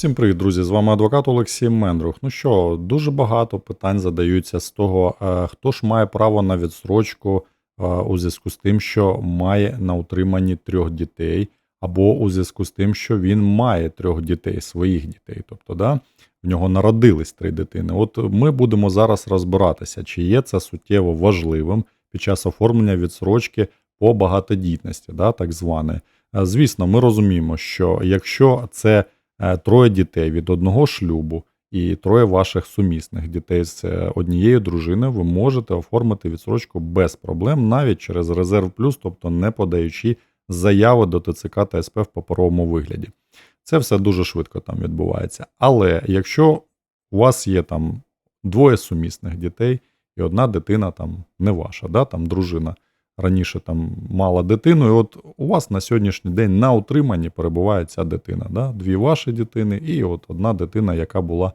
Всім привіт, друзі! З вами адвокат Олексій Мендрух. Ну що, дуже багато питань задаються з того, е, хто ж має право на відстрочку е, у зв'язку з тим, що має на утриманні трьох дітей, або у зв'язку з тим, що він має трьох дітей, своїх дітей. Тобто, да, в нього народились три дитини. От ми будемо зараз розбиратися, чи є це суттєво важливим під час оформлення відсрочки по багатодітності, да, так званої. Е, Звісно, ми розуміємо, що якщо це троє дітей від одного шлюбу і троє ваших сумісних дітей з е, однією дружиною, ви можете оформити відсрочку без проблем навіть через резерв плюс, тобто не подаючи заяви до ТЦК та СП в паперовому вигляді. Це все дуже швидко там відбувається. Але якщо у вас є там двоє сумісних дітей, і одна дитина там не ваша, да, там дружина раніше там мала дитину, і от у вас на сьогоднішній день на утриманні перебуває ця дитина. Да? Дві ваші дитини, і от одна дитина, яка була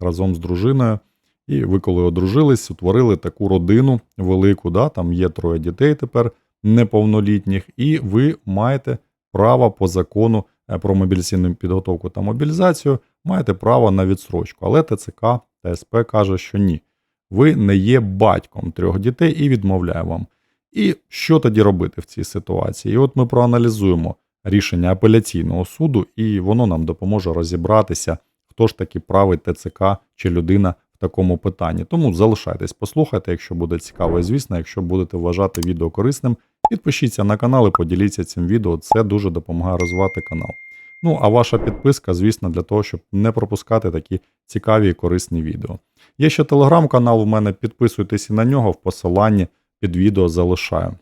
разом з дружиною. І ви, коли одружились, утворили таку родину велику, да? там є троє дітей тепер неповнолітніх, і ви маєте право по закону е, про мобілізаційну підготовку та мобілізацію, маєте право на відсрочку. Але ТЦК та СП каже, що ні. Ви не є батьком трьох дітей і відмовляє вам. І що тоді робити в цій ситуації? І от ми проаналізуємо рішення апеляційного суду, і воно нам допоможе розібратися, хто ж таки правий ТЦК чи людина в такому питанні. Тому залишайтесь, послухайте, якщо буде цікаво, і звісно, якщо будете вважати відео корисним, підпишіться на канал і поділіться цим відео. Це дуже допомагає розвивати канал. Ну, а ваша підписка, звісно, для того, щоб не пропускати такі цікаві і корисні відео. Є ще телеграм-канал у мене, підписуйтесь і на нього в посиланні під відео залишаю.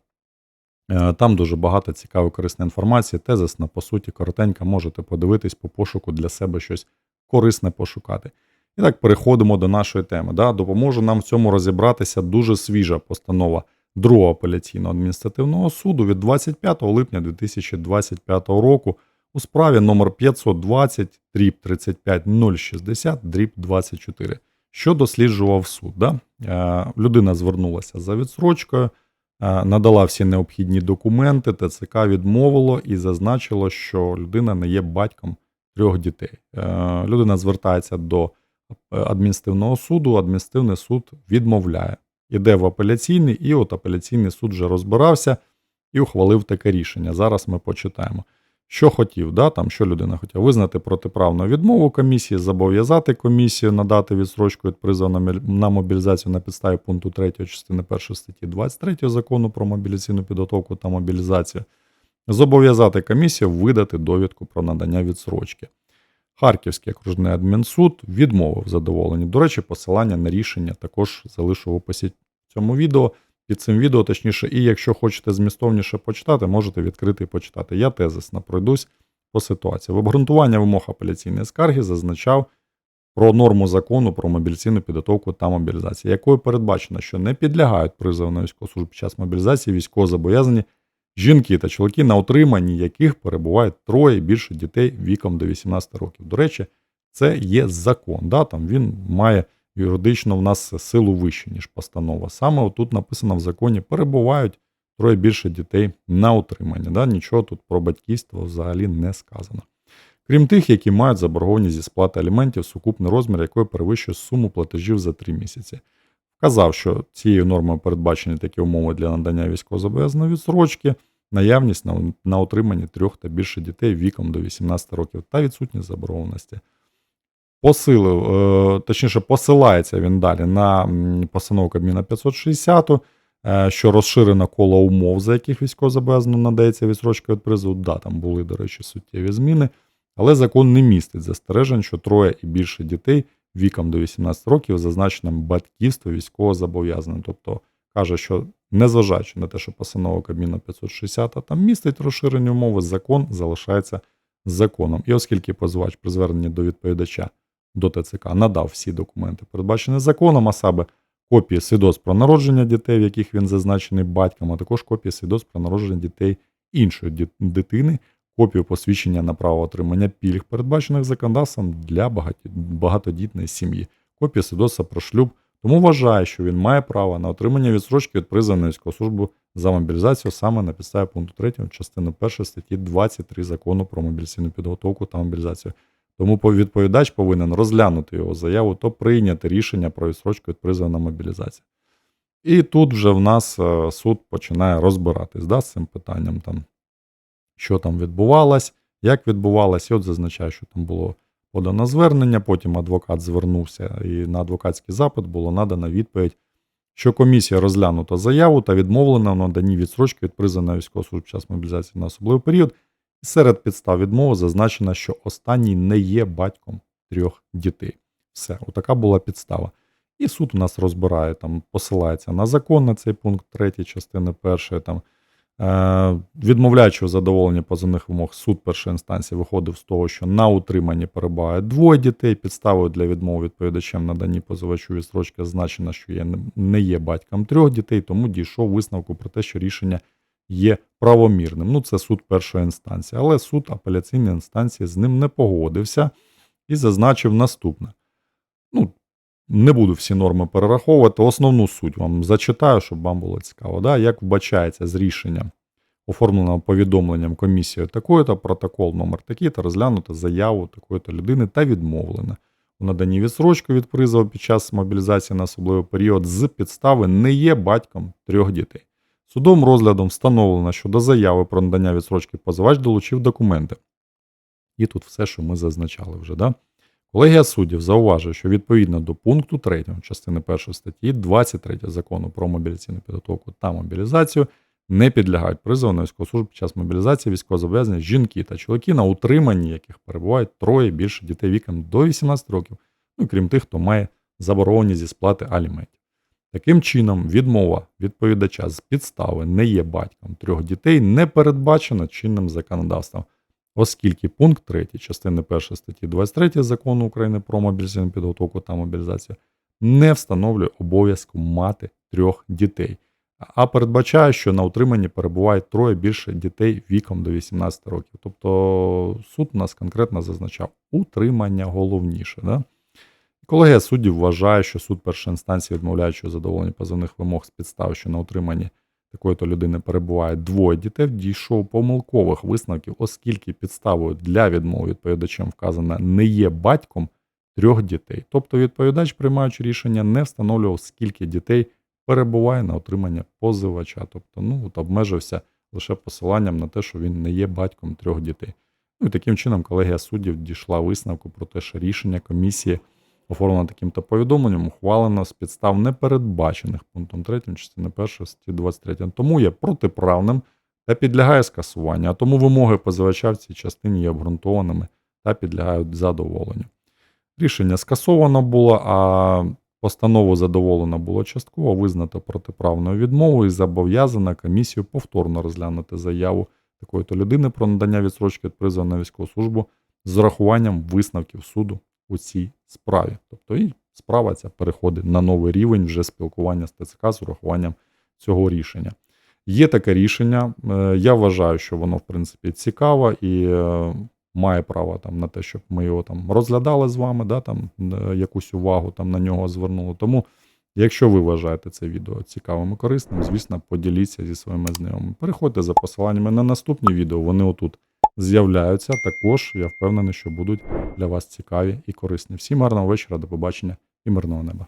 Е, Там дуже багато цікавої корисної інформації, тезисна, по суті, коротенька, можете подивитись по пошуку для себе щось корисне пошукати. І так, переходимо до нашої теми. Да? Допоможе нам в цьому розібратися дуже свіжа постанова другого апеляційного адміністративного суду від 25 липня 2025 року у справі номер 520 дріб 35 060 дріб 24 що досліджував суд. Да? Е, Людина звернулася за відсрочкою, е, надала всі необхідні документи, ТЦК відмовило і зазначило, що людина не є батьком трьох дітей. Е, Людина звертається до адміністративного суду, адміністративний суд відмовляє. Іде в апеляційний, і от апеляційний суд вже розбирався і ухвалив таке рішення. Зараз ми почитаємо. Що хотів, да, там, що людина хотіла визнати протиправну відмову комісії, зобов'язати комісію надати відсрочку від призову на мобілізацію на підставі пункту 3 частини 1 статті 23 закону про мобілізаційну підготовку та мобілізацію, зобов'язати комісію видати довідку про надання відсрочки. Харківський окружний адмінсуд відмовив задоволені. До речі, посилання на рішення також залишу в описі цьому відео під цим відео, точніше, і якщо хочете змістовніше почитати, можете відкрити і почитати. Я тезисно пройдусь по ситуації. В обґрунтування вимог апеляційної скарги зазначав про норму закону про мобілізаційну підготовку та мобілізацію, якою передбачено, що не підлягають призову на військову службу під час мобілізації військовозобов'язані жінки та чоловіки, на утриманні яких перебувають троє більше дітей віком до 18 років. До речі, це є закон. Да? Там він має юридично в нас силу вище, ніж постанова. Саме отут написано в законі: перебувають троє більше дітей на утриманні. Да? Нічого тут про батьківство взагалі не сказано. Крім тих, які мають заборгованість зі сплати аліментів, сукупний розмір якої перевищує суму платежів за 3 місяці. Вказав, що цією нормою передбачені такі умови для надання військовозобов'язаної відсрочки, наявність на, на утриманні трьох та більше дітей віком до 18 років та відсутність заборгованості посилив, е, точніше, посилається він далі на постанову Кабміна 560, е, що розширено коло умов, за яких військовозобов'язано надається відсрочка від призову. Да, там були, до речі, суттєві зміни, але закон не містить застережень, що троє і більше дітей віком до 18 років зазначеним батьківство військовозобов'язане. Тобто каже, що незважаючи на те, що постанова Кабміна 560 там містить розширені умови, закон залишається законом. І оскільки позивач при зверненні до відповідача до ТЦК надав всі документи, передбачені законом, а саме копії свідоцтв про народження дітей, в яких він зазначений батьком, а також копії свідоцтв про народження дітей іншої дитини, копію посвідчення на право отримання пільг, передбачених законодавством для багатодітної сім'ї, копію свідоцтва про шлюб. Тому вважає, що він має право на отримання відсрочки від призову на військову службу за мобілізацію саме на підставі пункту 3 частини 1 статті 23 закону про мобілізаційну підготовку та мобілізацію. Тому відповідач повинен розглянути його заяву, то прийняти рішення про відсрочку від призову на мобілізацію. І тут вже в нас е, суд починає розбиратись да, з цим питанням, там, що там відбувалось, як відбувалось. І от зазначаю, що там було подано звернення, потім адвокат звернувся, і на адвокатський запит було надано відповідь, що комісія розглянута заяву та відмовлена в наданні відсрочки від призову на військову службу час мобілізації на особливий період. Серед підстав відмови зазначено, що останній не є батьком трьох дітей. Все, отака була підстава. І суд у нас розбирає, там, посилається на закон на цей пункт 3 частини 1. Там, е, відмовляючи у задоволенні позовних вимог, суд першої інстанції виходив з того, що на утриманні перебуває двоє дітей. Підставою для відмови відповідачем наданні позивачу відстрочки зазначено, що є, не є батьком трьох дітей, тому дійшов висновку про те, що рішення є правомірним. Ну, це суд першої інстанції, але суд апеляційної інстанції з ним не погодився і зазначив наступне. Ну, не буду всі норми перераховувати. Основну суть вам зачитаю, щоб вам було цікаво. Да? Як вбачається з рішення, оформленого повідомленням комісією такої-то, протокол номер такий, та розглянути заяву такої-то людини та відмовлено у наданні відсрочки від призову під час мобілізації на особливий період з підстави не є батьком трьох дітей. Судовим розглядом встановлено, що до заяви про надання відсрочки позивач долучив документи. І тут все, що ми зазначали вже. Да? Колегія суддів зауважує, що відповідно до пункту 3 частини 1 статті 23 закону про мобілізаційну підготовку та мобілізацію не підлягають призову на під час мобілізації військовозобов'язані жінки та чоловіки, на утриманні яких перебувають троє більше дітей віком до 18 років, ну крім тих, хто має заборовані зі сплати аліментів. Таким чином, відмова відповідача з підстави не є батьком трьох дітей не передбачена чинним законодавством, оскільки пункт 3 частини 1 статті 23 закону України про мобілізаційну підготовку та мобілізацію не встановлює обов'язку мати трьох дітей, а передбачає, що на утриманні перебуває троє більше дітей віком до 18 років. Тобто суд у нас конкретно зазначав утримання головніше. Да? Колегія суддів вважає, що суд першої інстанції, відмовляючи у задоволенні позовних вимог з підстав, що на утриманні такої-то людини перебуває двоє дітей, дійшов помилкових висновків, оскільки підставою для відмови відповідачем вказана не є батьком трьох дітей. Тобто відповідач, приймаючи рішення, не встановлював, скільки дітей перебуває на утримання позивача. Тобто, ну от обмежився лише посиланням на те, що він не є батьком трьох дітей. Ну і таким чином колегія суддів дійшла висновку про те, що рішення комісії оформлено таким-то повідомленням, ухвалено з підстав не передбачених пунктом 3 частини 1 статті 23. Тому є протиправним та підлягає скасуванню, а тому вимоги позивача в цій частині є обґрунтованими та підлягають задоволенню. Рішення скасовано було, а постанову задоволено було частково, визнато протиправною відмовою і зобов'язана комісію повторно розглянути заяву такої-то людини про надання відсрочки від призову на військову службу з урахуванням висновків суду у цій справі. Тобто і справа ця переходить на новий рівень вже спілкування з ТЦК з урахуванням цього рішення. Є таке рішення. е, Я вважаю, що воно в принципі цікаве і е, має право там на те, щоб ми його там розглядали з вами, да, там е, якусь увагу там на нього звернули. Тому, якщо ви вважаєте це відео цікавим і корисним, звісно, поділіться зі своїми знайомими. Переходьте за посиланнями на наступні відео. Вони отут з'являються. Також я впевнений, що будуть для вас цікаві і корисні. Всім гарного вечора, до побачення і мирного неба.